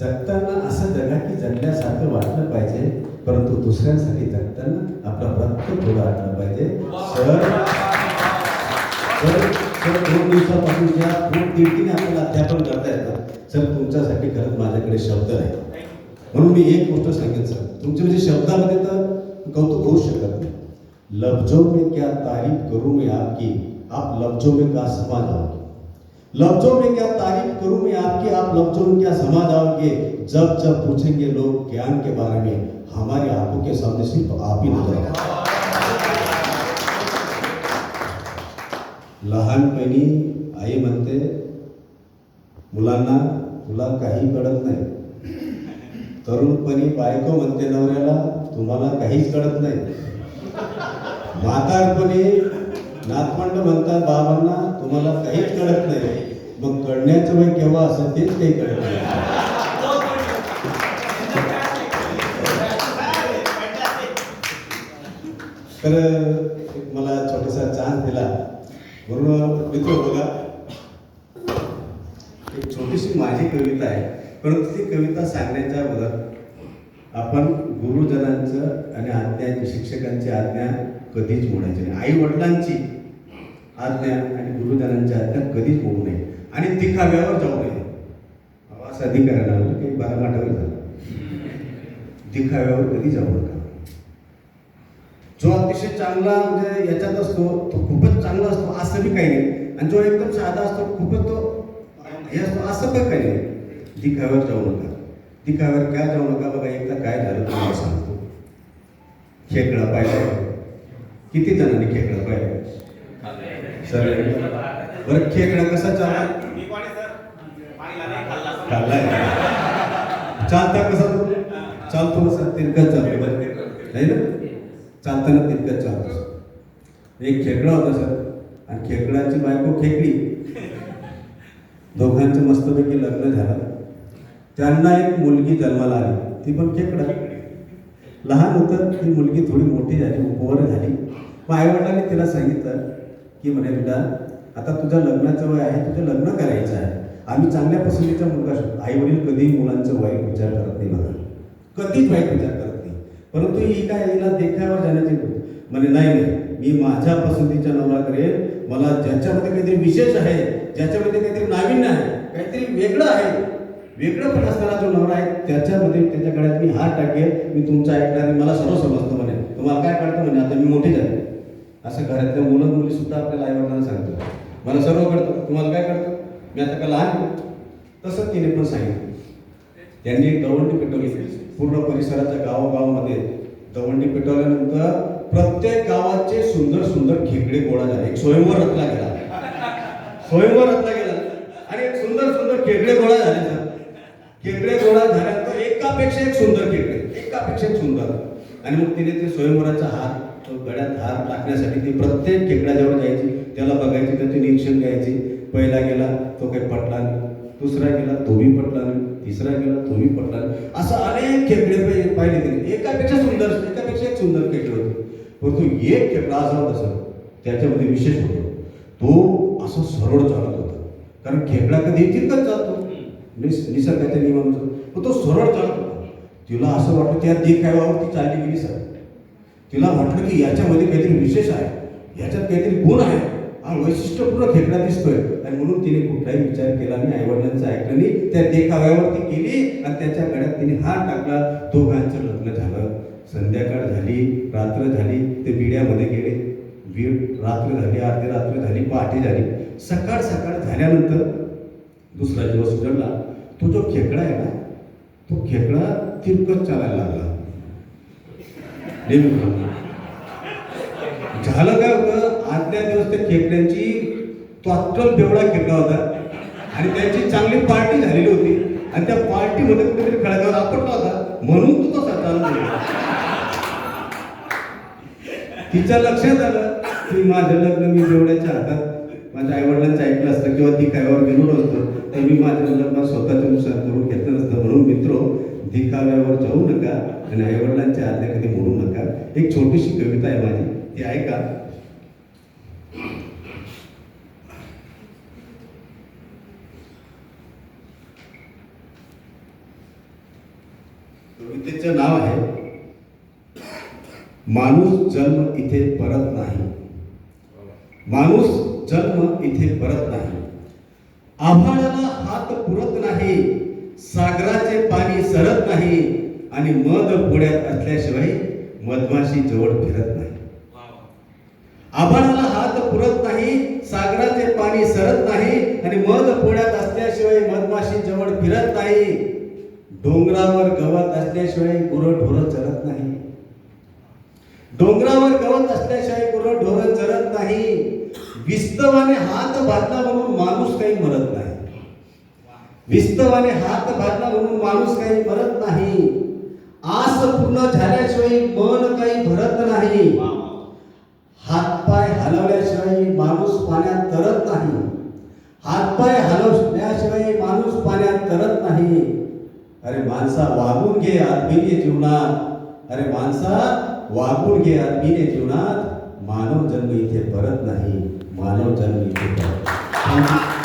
जगताना असं जगा की जगण्यासारखं वाटलं पाहिजे परंतु दुसऱ्यांसाठी जगताना आपला रक्त थोडं आणलं पाहिजे. सर सर सर दोन दिवसापासून ज्या खूप दीडकीने आपल्याला अध्यापन करता येतं सर तुमच्यासाठी खरंच माझ्याकडे शब्द नाही. म्हणून मी एक गोष्ट सांगेन सर. तुमच्या म्हणजे शब्दामध्ये तर कौतुक होऊ शकत नाही. लफ्जों में क्या तारीफ करूं मैं आपकी आप लफ्जों में का समाज जाओगे लफ्जों में क्या तारीफ़ करूँ मैं? आपकी आप लफ्जों में क्या समा जाओगे? जब जब पूछेंगे लोग ज्ञान के बारे में, हमारी आँखों के सामने सिर्फ़ आप ही नज़र लहानपणी आई म्हणते मुलांना तुला काही कळत नाही। तरुणपणी बायको म्हणते नवऱ्याला तुम्हाला काहीच कळत नाही। म्हातारपणी नातवंड म्हणतात बाबांना तुम्हाला काहीच कळत नाही। मग कळण्याचं वय केव्हा असेल तेच काही कळत नाही. तर एक मला छोटासा चान्स दिला. म्हणून मित्र बघा. एक छोटीशी माझी कविता आहे. परंतु ती कविता सांगण्याच्या अगोदर आपण गुरुजनांचं आणि आज्ञांची शिक्षकांची आज्ञा कधीच मोडायची नाही. आई वडिलांची आज्ञा आणि गुरुजनांची आज्ञा कधीच मोडू नये. आणि दिखाव्यावर जाऊ नये. असं अधिकाऱ्यांना म्हणलं काही बारा माठावर झालं. दिखाव्यावर कधी जाऊ नका. जो अतिशय चांगला म्हणजे याच्यात असतो तो खूपच चांगला असतो असं बी काही नाही. आणि जो एकदम साधा असतो खूपच तो हे असतो असं पण काही नाही. दिखाव्यावर जाऊ नका. दिखाव्यावर काय जाऊ नका? बघा एकदा काय झालं तुम्हाला सांगतो. खेकडा पाहिला. किती जणांनी खेकडा पाहिला? सर बरं खेकडा कसा चालला? खाल्लाय चालता कसा तो चालतो कसा तिरकत चालतो. बरं नाही ना? चालताना तिरकत चालतो एक खेकडा होता सर आणि खेकडाची बायको खेकडी. दोघांचं मस्तपैकी लग्न झालं. त्यांना एक मुलगी जन्माला आली. ती पण खेकडा. लहान होतं ती मुलगी थोडी मोठी झाली उपवर झाली मग आईवडिलांनी तिला सांगितलं की म्हणे बेटा आता तुझं लग्नाचं वय आहे तुझं लग्न करायचं आहे. आम्ही चांगल्या पसंतीचा मुलगा शकतो आई वडील कधीही मुलांचं वाईट विचार करत नाही बघा. कधीच वाईट विचार करत नाही. परंतु ही काय हिला देखावर जाण्याची म्हणजे म्हणे नाही नाही मी माझ्या पसंतीच्या नवरा करेन. मला ज्याच्यामध्ये काहीतरी विशेष आहे ज्याच्यामध्ये काहीतरी नाविन्य आहे काहीतरी वेगळं आहे वेगळं पण असणारा जो नवरा आहे त्याच्यामध्ये त्याच्या गळ्यात मी हात टाकेल मी तुमचं ऐकणार आणि मला सर्व समजतं म्हणे. तुम्हाला काय कळतं म्हणे? आता मी मोठी झाले. असं घरातल्या मुलं मुली सुद्धा आपल्याला आईवडिलांना सांगतो मला सर्व कळतं. तुम्हाला काय कळतं? मी आता का लहान तसं तिने पण सांगितलं. त्यांनी दवंडी पेटवली. पूर्ण परिसराच्या गावोगावामध्ये दवंडी पेटवल्यानंतर प्रत्येक गावाचे सुंदर सुंदर खेकडे गोळा झाले. एक स्वयंवर रचला गेला. स्वयंवर रचला गेला. आणि एक सुंदर सुंदर खेकडे गोळा झाले सर. खेकडे गोळा झाल्यानंतर एकापेक्षा एक सुंदर खेकडे. एकापेक्षा एक सुंदर. आणि मग तिने ते स्वयंवराचा हात गळ्यात हार टाकण्यासाठी ती प्रत्येक खेकड्याजवळ जायची. त्याला बघायची त्याचे निरीक्षण घ्यायची. पहिला गेला तो काही पटला नाही. दुसरा गेला तोही पटला नाही. तिसरा गेला तोही पटला नाही. असं अनेक खेकडे पाहिले तिने. एकापेक्षा सुंदर एकापेक्षा एक सुंदर खेकडे होते. परंतु एक खेकडा असा होता सर त्याच्यामध्ये विशेष होतो. तो असं सरळ चालत होता. कारण खेकडा कधी तिरकत जातो निस- निसर्गाच्या नियमानुसार. पण तो सरळ चालत होता. तिला असं वाटतं त्या देखाव्यावर ती चालली गेली सर. तिला वाटलं की याच्यामध्ये काहीतरी विशेष आहे. याच्यात काहीतरी गुण आहे. हा वैशिष्ट्यपूर्ण खेकडा दिसतोय. आणि म्हणून तिने कुठलाही विचार केला नाही. आईवडिलांचं ऐकलं नाही. त्या देखाव्यावर ती गेली आणि त्याच्या गळ्यात तिने हात टाकला. दोघांचं लग्न झालं. संध्याकाळ झाली. रात्र झाली. ते बिड्यामध्ये गेले. बीड रात्र झाली. अर्धी रात्र झाली. पहाटे झाली. सकाळ सकाळ झाल्यानंतर दुसरा दिवस उघडला. तो जो खेकडा आहे ना तो खेकडा तिरकत चालायला लागला. झालं काय होतं? आदल्या दिवस त्या खेकड्यांची त्वात्तल देवळा खेकडा होता. आणि त्यांची चांगली पार्टी झालेली होती. आणि त्या पार्टीमध्ये कुठेतरी खळग्यावर आपटला होता म्हणून तो तसा चालू तिच्या लक्षात आलं की माझं लग्न मी देवड्याच्या हातात माझ्या आईवडिलांचं ऐकलं असतं किंवा ती कायवर गेलो नसतो तर मी माझ्या लग्न स्वतःच्या नुसार करून घेतलं नसतं. म्हणून मित्र धिकाव्यावर जाऊ नका आणि आईवडिलांच्या आज्ञा कधी म्हणू नका. एक छोटीशी कविता आहे माझी. ती ऐका. कवितेचं नाव आहे माणूस जन्म इथे परत नाही. माणूस जन्म इथे परत नाही. आभाळाला हात पुरत नाही सागराचे पाणी सरत नाही आणि मध पुढ्यात असल्याशिवाय मधमाशी जवळ फिरत नाही. आभाळाला हात पुरत नाही सागराचे पाणी सरत नाही आणि मध पोळ्यात असल्याशिवाय मधमाशी जवळ फिरत नाही. डोंगरावर गवत असल्याशिवाय गुरं ढोरं चरत नाही. डोंगरावर गवत असल्याशिवाय गुरं ढोरं चरत नाही. विस्तवाने हात बांधला म्हणून माणूस काही मरत नाही. विस्तवाने हात बांधला म्हणून माणूस काही मरत नाही. आस पूर्ण झाल्याशिवाय मन काही भरत नाही. हातपाय हलवल्याशिवाय माणूस पाण्यात तरत नाही. हातपाय हलवल्याशिवाय माणूस पाण्यात तरत नाही. अरे माणसा वागून घे आत्मीने जीवनात. अरे माणसा वागून घे आत्मीने जीवनात. मानव जन्म इथे परत नाही मानव जन्म इथे परत